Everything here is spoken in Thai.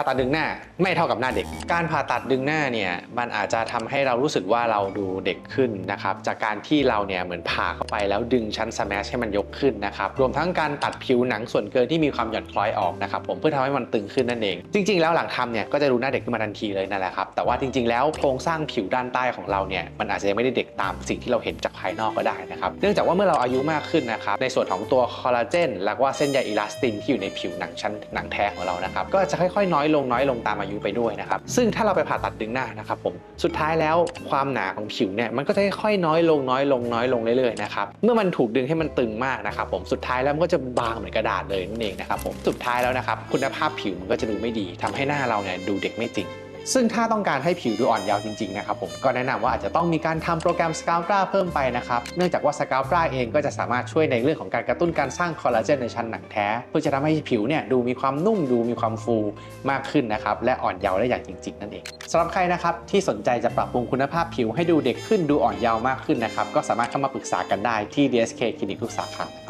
ผ่าตัดดึงหน้าไม่เท่ากับหน้าเด็ก การผ่าตัดดึงหน้าเนี่ยมันอาจจะทำให้เรารู้สึกว่าเราดูเด็กขึ้นนะครับจากการที่เราเนี่ยเหมือนผ่าเข้าไปแล้วดึงชั้นสแมชให้มันยกขึ้นนะครับรวมทั้งการตัดผิวหนังส่วนเกินที่มีความหย่อนคล้อยออกนะครับผมเพื่อทำให้มันตึงขึ้นนั่นเอง จริง ๆ แล้วหลังทำเนี่ยก็จะดูหน้าเด็กขึ้นมาทันทีเลยนั่นแหละครับแต่ว่าจริง ๆ แล้วโครงสร้างผิวด้านใต้ของเราเนี่ยมันอาจจะยังไม่ได้เด็กตามสิ่งที่เราเห็นจากภายนอกก็ได้นะครับเนื่องจากว่าเมื่อเราอายุมากขึ้นนะครับในส่วนของตัวคอลลาเจนและว่าเส้นใยอิลาสตินที่อยู่ในผิวหนังชั้นหนังแท้ของเรานะครับก็จะค่อยๆน้อยลงน้อยลงตามอายุไปด้วยนะครับซึ่งถ้าเราไปผ่าตัดดึงหน้านะครับผมสุดท้ายแล้วความหนาของผิวเนี่ยมันก็จะค่อยๆน้อยลงน้อยลงน้อยลงเรื่อยๆนะครับเมื่อมันถูกดึงให้มันตึงมากนะครับผมสุดท้ายแล้วมันก็จะบางเหมือนกระดาษเลยนั่นเองนะครับผมสุดท้ายแล้วนะครับคุณภาพผิวมันก็จะดูไม่ดีทำให้หน้าเราเนี่ยดูเด็กไม่จริง ซึ่งถ้าต้องการให้ผิวดูอ่อนเยาว์จริงๆนะครับผมก็แนะนำว่าอาจจะต้องมีการทำโปรแกรมสกาวกราเพิ่มไปนะครับเนื่องจากว่าสกาวกราเองก็จะสามารถช่วยในเรื่องของการกระตุ้นการสร้างคอลลาเจนในชั้นหนังแท้ เพื่อจะทำให้ผิวเนี่ยดูมีความนุ่มดูมีความฟูมากขึ้นนะครับและอ่อนเยาว์ได้อย่างจริง ๆ นั่นเองสำหรับใครนะครับที่สนใจจะปรับปรุงคุณภาพผิวให้ดูเด็กขึ้นดูอ่อนเยาว์มากขึ้นนะครับก็สามารถเข้ามาปรึกษากันได้ที่ DSK คลินิกทุกสาขาครับ